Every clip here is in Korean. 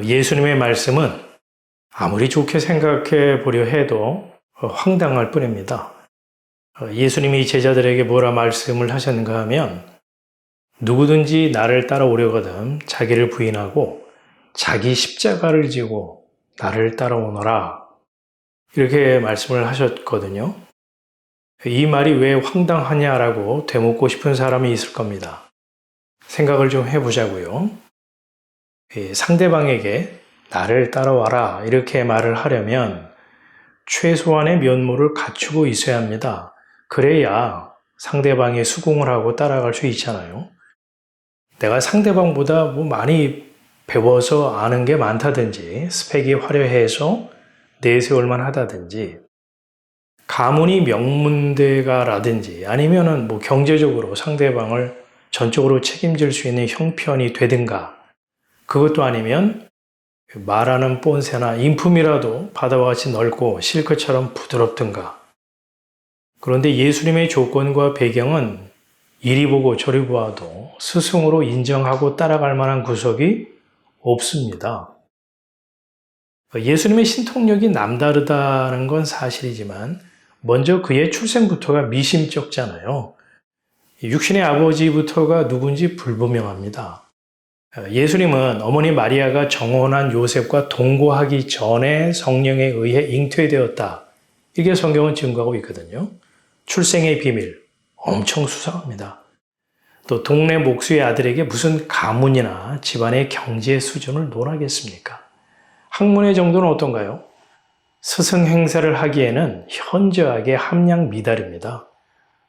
예수님의 말씀은 아무리 좋게 생각해 보려 해도 황당할 뿐입니다. 예수님이 제자들에게 뭐라 말씀을 하셨는가 하면 누구든지 나를 따라오려거든 자기를 부인하고 자기 십자가를 지고 나를 따라오너라. 이렇게 말씀을 하셨거든요. 이 말이 왜 황당하냐라고 되묻고 싶은 사람이 있을 겁니다. 생각을 좀 해보자고요. 이 상대방에게 나를 따라와라 이렇게 말을 하려면 최소한의 면모를 갖추고 있어야 합니다. 그래야 상대방의 수긍을 하고 따라갈 수 있잖아요. 내가 상대방보다 뭐 많이 배워서 아는 게 많다든지 스펙이 화려해서 내세울만 하다든지 가문이 명문대가라든지 아니면은 뭐 경제적으로 상대방을 전적으로 책임질 수 있는 형편이 되든가 그것도 아니면 말하는 본새나 인품이라도 바다와 같이 넓고 실크처럼 부드럽든가 그런데 예수님의 조건과 배경은 이리 보고 저리 보아도 스승으로 인정하고 따라갈 만한 구석이 없습니다. 예수님의 신통력이 남다르다는 건 사실이지만 먼저 그의 출생부터가 미심쩍잖아요. 육신의 아버지부터가 누군지 불분명합니다. 예수님은 어머니 마리아가 정혼한 요셉과 동거하기 전에 성령에 의해 잉태되었다. 이게 성경은 증거하고 있거든요. 출생의 비밀 엄청 수상합니다. 또 동네 목수의 아들에게 무슨 가문이나 집안의 경제 수준을 논하겠습니까? 학문의 정도는 어떤가요? 스승 행사를 하기에는 현저하게 함량 미달입니다.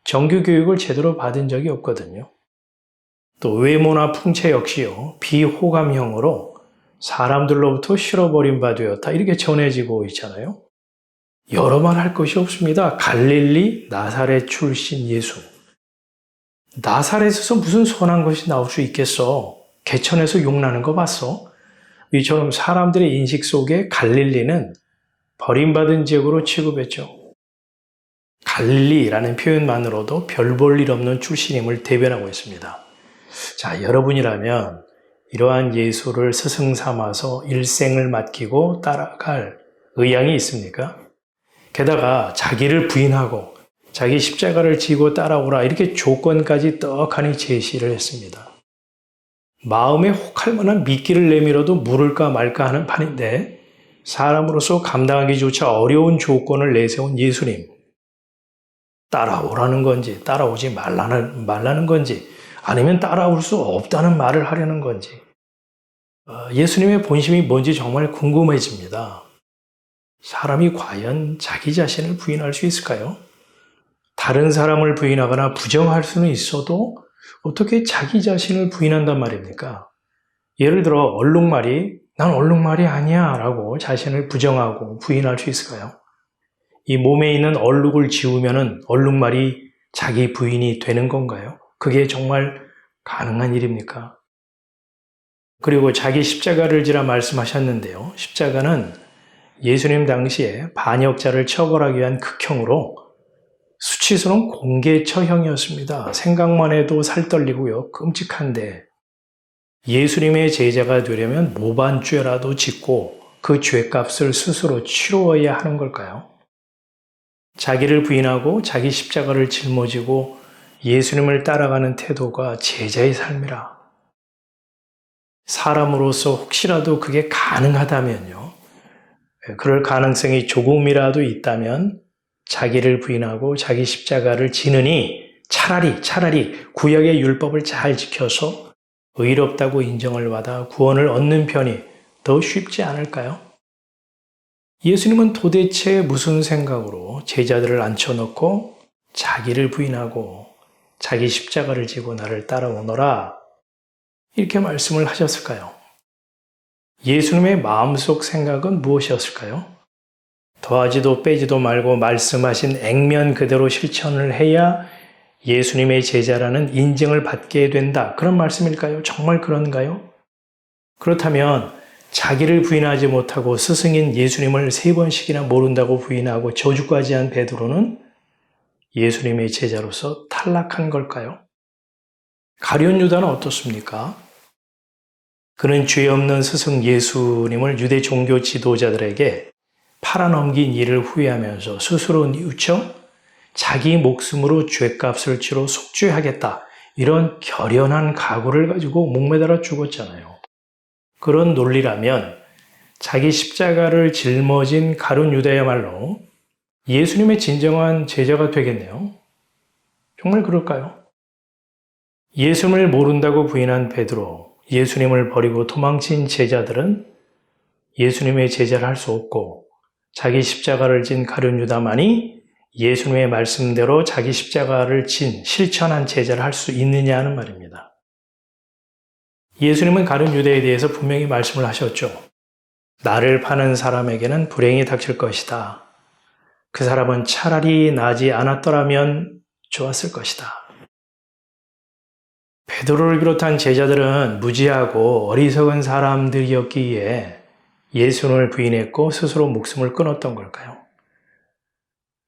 정규 교육을 제대로 받은 적이 없거든요. 또 외모나 풍채 역시요 비호감형으로 사람들로부터 실어버린 바 되었다 이렇게 전해지고 있잖아요. 여러 말 할 것이 없습니다. 갈릴리 나사렛 출신 예수. 나사렛에서 무슨 선한 것이 나올 수 있겠어? 개천에서 용나는 거 봤어? 이처럼 사람들의 인식 속에 갈릴리는 버림받은 지역으로 취급했죠. 갈릴리라는 표현만으로도 별 볼 일 없는 출신임을 대변하고 있습니다. 자, 여러분이라면 이러한 예수를 스승 삼아서 일생을 맡기고 따라갈 의향이 있습니까? 게다가 자기를 부인하고 자기 십자가를 지고 따라오라 이렇게 조건까지 떡하니 제시를 했습니다. 마음에 혹할 만한 미끼를 내밀어도 물을까 말까 하는 판인데 사람으로서 감당하기조차 어려운 조건을 내세운 예수님. 따라오라는 건지 따라오지 말라는, 말라는 건지 아니면 따라올 수 없다는 말을 하려는 건지 어, 예수님의 본심이 뭔지 정말 궁금해집니다. 사람이 과연 자기 자신을 부인할 수 있을까요? 다른 사람을 부인하거나 부정할 수는 있어도 어떻게 자기 자신을 부인한단 말입니까? 예를 들어 얼룩말이 난 얼룩말이 아니야 라고 자신을 부정하고 부인할 수 있을까요? 이 몸에 있는 얼룩을 지우면 얼룩말이 자기 부인이 되는 건가요? 그게 정말 가능한 일입니까? 그리고 자기 십자가를 지라 말씀하셨는데요. 십자가는 예수님 당시에 반역자를 처벌하기 위한 극형으로 수치스러운 공개 처형이었습니다. 생각만 해도 살떨리고요. 끔찍한데 예수님의 제자가 되려면 모반죄라도 짓고 그 죄값을 스스로 치루어야 하는 걸까요? 자기를 부인하고 자기 십자가를 짊어지고 예수님을 따라가는 태도가 제자의 삶이라. 사람으로서 혹시라도 그게 가능하다면요. 그럴 가능성이 조금이라도 있다면 자기를 부인하고 자기 십자가를 지느니 차라리 차라리 구약의 율법을 잘 지켜서 의롭다고 인정을 받아 구원을 얻는 편이 더 쉽지 않을까요? 예수님은 도대체 무슨 생각으로 제자들을 앉혀놓고 자기를 부인하고 자기 십자가를 지고 나를 따라오너라 이렇게 말씀을 하셨을까요? 예수님의 마음속 생각은 무엇이었을까요? 더하지도 빼지도 말고 말씀하신 액면 그대로 실천을 해야 예수님의 제자라는 인정을 받게 된다. 그런 말씀일까요? 정말 그런가요? 그렇다면 자기를 부인하지 못하고 스승인 예수님을 세 번씩이나 모른다고 부인하고 저주까지 한 베드로는 예수님의 제자로서 탈락한 걸까요? 가룟 유다는 어떻습니까? 그는 죄 없는 스승 예수님을 유대 종교 지도자들에게 팔아넘긴 일을 후회하면서 스스로 뉘우쳐 자기 목숨으로 죄값을 치러 속죄하겠다. 이런 결연한 각오를 가지고 목매달아 죽었잖아요. 그런 논리라면 자기 십자가를 짊어진 가룟 유다야말로 예수님의 진정한 제자가 되겠네요. 정말 그럴까요? 예수님을 모른다고 부인한 베드로, 예수님을 버리고 도망친 제자들은 예수님의 제자를 할 수 없고 자기 십자가를 진 가룟 유다만이 예수님의 말씀대로 자기 십자가를 진 실천한 제자를 할 수 있느냐 하는 말입니다. 예수님은 가룟 유다에 대해서 분명히 말씀을 하셨죠. 나를 파는 사람에게는 불행이 닥칠 것이다. 그 사람은 차라리 나지 않았더라면 좋았을 것이다. 베드로를 비롯한 제자들은 무지하고 어리석은 사람들이었기에 예수님을 부인했고 스스로 목숨을 끊었던 걸까요?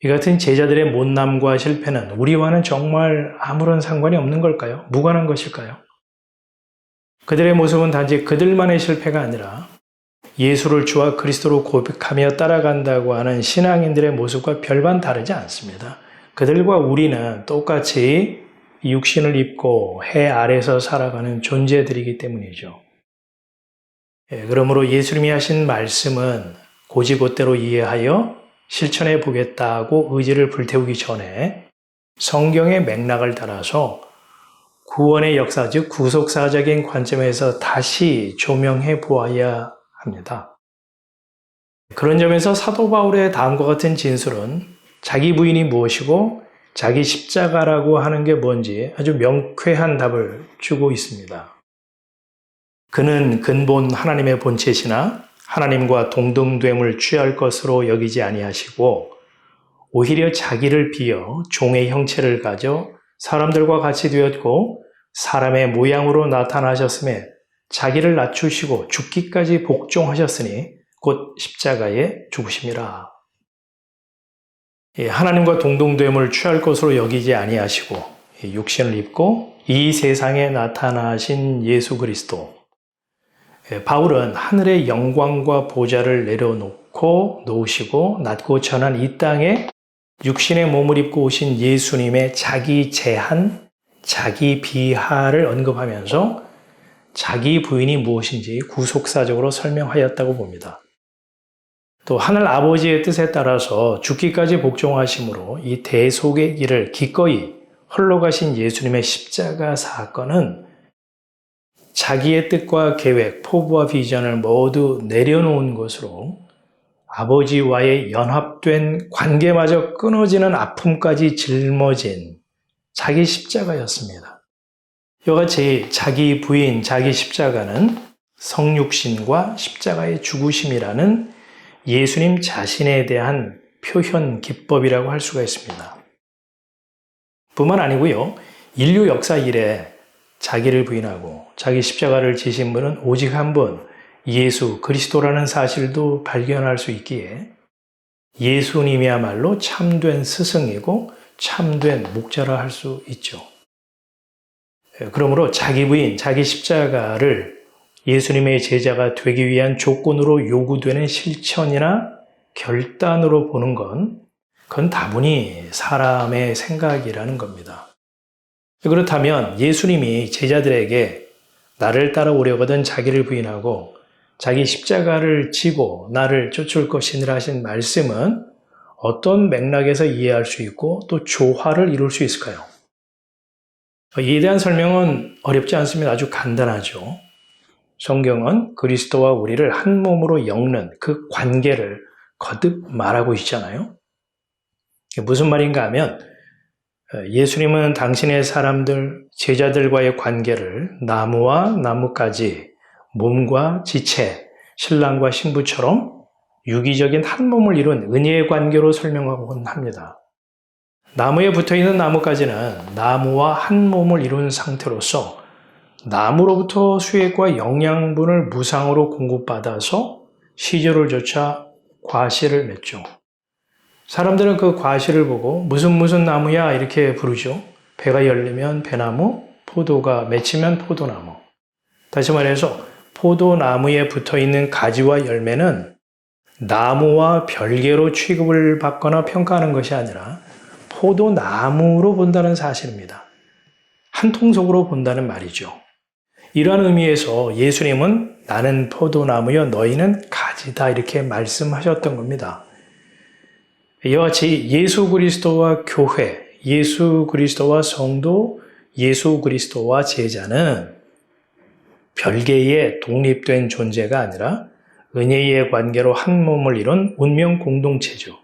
이 같은 제자들의 못남과 실패는 우리와는 정말 아무런 상관이 없는 걸까요? 무관한 것일까요? 그들의 모습은 단지 그들만의 실패가 아니라 예수를 주와 그리스도로 고백하며 따라간다고 하는 신앙인들의 모습과 별반 다르지 않습니다. 그들과 우리는 똑같이 육신을 입고 해 아래서 살아가는 존재들이기 때문이죠. 예, 그러므로 예수님이 하신 말씀은 고지고대로 이해하여 실천해 보겠다고 의지를 불태우기 전에 성경의 맥락을 따라서 구원의 역사, 즉 구속사적인 관점에서 다시 조명해 보아야 합니다. 그런 점에서 사도 바울의 다음과 같은 진술은 자기 부인이 무엇이고 자기 십자가라고 하는 게 뭔지 아주 명쾌한 답을 주고 있습니다. 그는 근본 하나님의 본체시나 하나님과 동등됨을 취할 것으로 여기지 아니하시고 오히려 자기를 비어 종의 형체를 가져 사람들과 같이 되었고 사람의 모양으로 나타나셨음에 자기를 낮추시고 죽기까지 복종하셨으니 곧 십자가에 죽으심이라. 예, 하나님과 동등됨을 취할 것으로 여기지 아니하시고 육신을 입고 이 세상에 나타나신 예수 그리스도 예, 바울은 하늘의 영광과 보좌를 내려놓고 놓으시고 낮고 천한 이 땅에 육신의 몸을 입고 오신 예수님의 자기 제한, 자기 비하를 언급하면서 자기 부인이 무엇인지 구속사적으로 설명하였다고 봅니다. 또 하늘 아버지의 뜻에 따라서 죽기까지 복종하심으로 이 대속의 길을 기꺼이 홀로 가신 예수님의 십자가 사건은 자기의 뜻과 계획, 포부와 비전을 모두 내려놓은 것으로 아버지와의 연합된 관계마저 끊어지는 아픔까지 짊어진 자기 십자가였습니다. 이같이 자기 부인, 자기 십자가는 성육신과 십자가의 죽으심이라는 예수님 자신에 대한 표현 기법이라고 할 수가 있습니다. 뿐만 아니고요. 인류 역사 이래 자기를 부인하고 자기 십자가를 지신 분은 오직 한 분, 예수 그리스도라는 사실도 발견할 수 있기에 예수님이야말로 참된 스승이고 참된 목자라 할 수 있죠. 예, 그러므로 자기 부인, 자기 십자가를 예수님의 제자가 되기 위한 조건으로 요구되는 실천이나 결단으로 보는 건 그건 다분히 사람의 생각이라는 겁니다. 그렇다면 예수님이 제자들에게 나를 따라오려거든 자기를 부인하고 자기 십자가를 지고 나를 쫓을 것이니라 하신 말씀은 어떤 맥락에서 이해할 수 있고 또 조화를 이룰 수 있을까요? 이에 대한 설명은 어렵지 않습니다. 아주 간단하죠. 성경은 그리스도와 우리를 한 몸으로 엮는 그 관계를 거듭 말하고 있잖아요. 무슨 말인가 하면 어, 예수님은 당신의 사람들, 제자들과의 관계를 나무와 나무까지 몸과 지체, 신랑과 신부처럼 유기적인 한 몸을 이룬 은혜의 관계로 설명하곤 합니다. 나무에 붙어 있는 나무까지는 나무와 한 몸을 이룬 상태로서 나무로부터 수액과 영양분을 무상으로 공급받아서 시절을 조차 과실을 맺죠. 사람들은 그 과실을 보고 무슨 무슨 나무야 이렇게 부르죠. 배가 열리면 배나무, 포도가 맺히면 포도나무. 다시 말해서 포도나무에 붙어 있는 가지와 열매는 나무와 별개로 취급을 받거나 평가하는 것이 아니라 포도나무로 본다는 사실입니다. 한 통속으로 본다는 말이죠. 이러한 의미에서 예수님은 나는 포도나무여 너희는 가지다 이렇게 말씀하셨던 겁니다. 이와 같이 예수 그리스도와 교회, 예수 그리스도와 성도, 예수 그리스도와 제자는 별개의 독립된 존재가 아니라 은혜의 관계로 한 몸을 이룬 운명 공동체죠.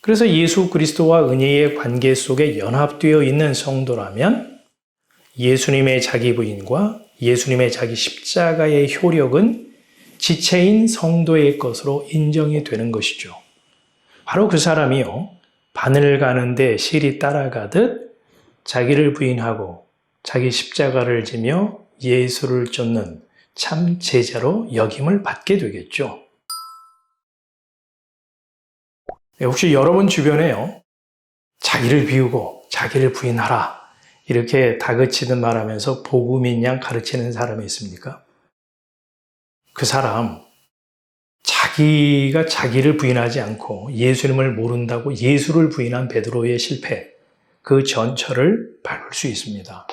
그래서 예수 그리스도와 은혜의 관계 속에 연합되어 있는 성도라면 예수님의 자기 부인과 예수님의 자기 십자가의 효력은 지체인 성도의 것으로 인정이 되는 것이죠. 바로 그 사람이요. 바늘 가는데 실이 따라가듯 자기를 부인하고 자기 십자가를 지며 예수를 쫓는 참 제자로 역임을 받게 되겠죠. 네, 혹시 여러분 주변에요. 자기를 비우고 자기를 부인하라. 이렇게 다그치듯 말하면서 복음인 양 가르치는 사람이 있습니까? 그 사람, 자기가 자기를 부인하지 않고 예수님을 모른다고 예수를 부인한 베드로의 실패, 그 전철을 밟을 수 있습니다.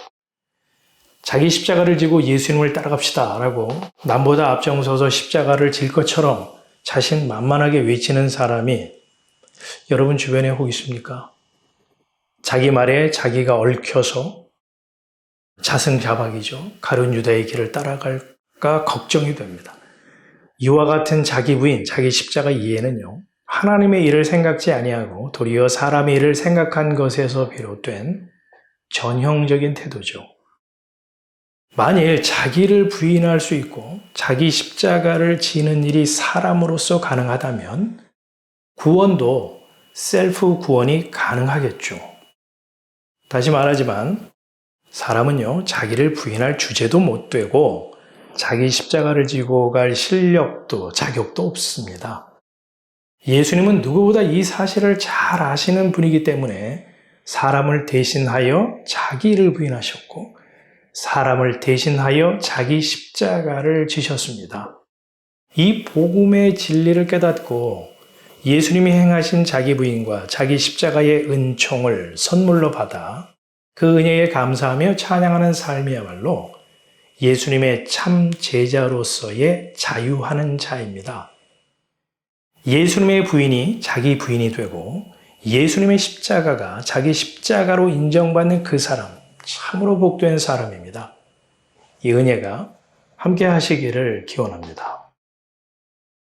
자기 십자가를 지고 예수님을 따라갑시다 라고 남보다 앞장서서 십자가를 질 것처럼 자신 만만하게 외치는 사람이 여러분 주변에 혹 있습니까? 자기 말에 자기가 얽혀서 자승자박이죠. 가룟 유다의 길을 따라갈까 걱정이 됩니다. 이와 같은 자기 부인, 자기 십자가 이해는요. 하나님의 일을 생각지 아니하고 도리어 사람의 일을 생각한 것에서 비롯된 전형적인 태도죠. 만일 자기를 부인할 수 있고 자기 십자가를 지는 일이 사람으로서 가능하다면 구원도 셀프 구원이 가능하겠죠. 다시 말하지만 사람은요, 자기를 부인할 주제도 못 되고 자기 십자가를 지고 갈 실력도 자격도 없습니다. 예수님은 누구보다 이 사실을 잘 아시는 분이기 때문에 사람을 대신하여 자기를 부인하셨고 사람을 대신하여 자기 십자가를 지셨습니다. 이 복음의 진리를 깨닫고 예수님이 행하신 자기 부인과 자기 십자가의 은총을 선물로 받아 그 은혜에 감사하며 찬양하는 삶이야말로 예수님의 참 제자로서의 자유하는 자입니다. 예수님의 부인이 자기 부인이 되고 예수님의 십자가가 자기 십자가로 인정받는 그 사람, 참으로 복된 사람입니다. 이 은혜가 함께 하시기를 기원합니다.